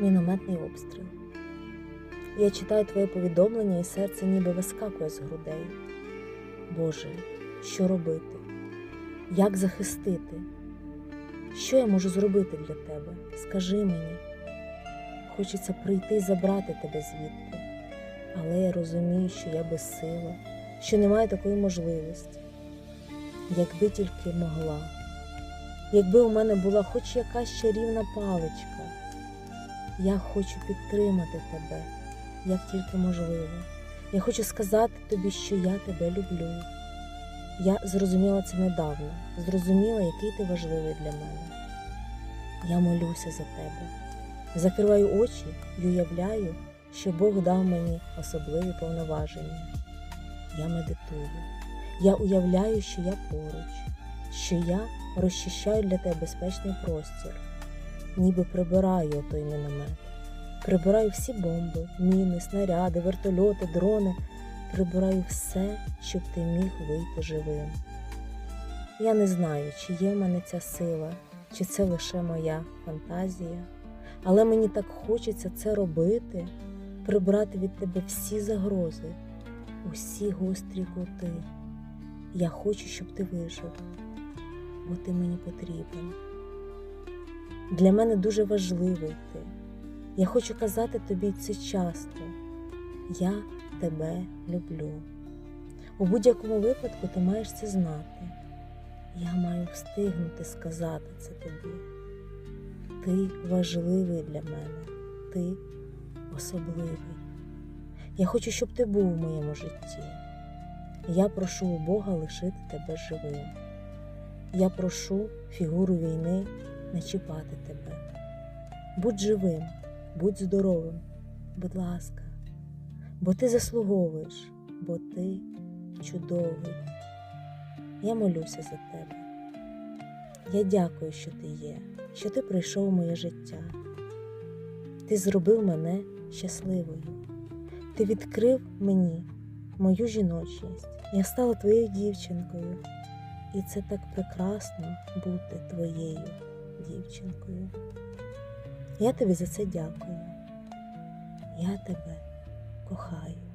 Мінометний обстріл. Я читаю твоє повідомлення, і серце ніби вискакує з грудей. Боже, що робити? Як захистити? Що я можу зробити для тебе? Скажи мені. Хочеться прийти і забрати тебе звідти, але я розумію, що я безсила, що немає такої можливості. Якби тільки могла, якби у мене була хоч якась чарівна паличка, я хочу підтримати тебе, як тільки можливо. Я хочу сказати тобі, що я тебе люблю. Я зрозуміла це недавно, зрозуміла, який ти важливий для мене. Я молюся за тебе, закриваю очі і уявляю, що Бог дав мені особливі повноваження. Я медитую, я уявляю, що я поруч, що я розчищаю для тебе безпечний простір, ніби прибираю той міномет. Прибираю всі бомби, міни, снаряди, вертольоти, дрони. Прибираю все, щоб ти міг вийти живим. Я не знаю, чи є в мене ця сила, чи це лише моя фантазія, але мені так хочеться це робити, прибрати від тебе всі загрози, усі гострі кути. Я хочу, щоб ти вижив, бо ти мені потрібен. Для мене дуже важливий ти. Я хочу казати тобі це часто. Я тебе люблю. У будь-якому випадку ти маєш це знати. Я маю встигнути сказати це тобі. Ти важливий для мене, ти особливий. Я хочу, щоб ти був у моєму житті. Я прошу у Бога лишити тебе живим. Я прошу фігуру війни не чіпати тебе. Будь живим, будь здоровим, будь ласка, бо ти заслуговуєш, бо ти чудовий. Я молюся за тебе. Я дякую, що ти є, що ти прийшов у моє життя. Ти зробив мене щасливою. Ти відкрив мені мою жіночність. Я стала твоєю дівчинкою. І це так прекрасно бути твоєю дівчинкою. Я тобі за це дякую. Я тебе кохаю.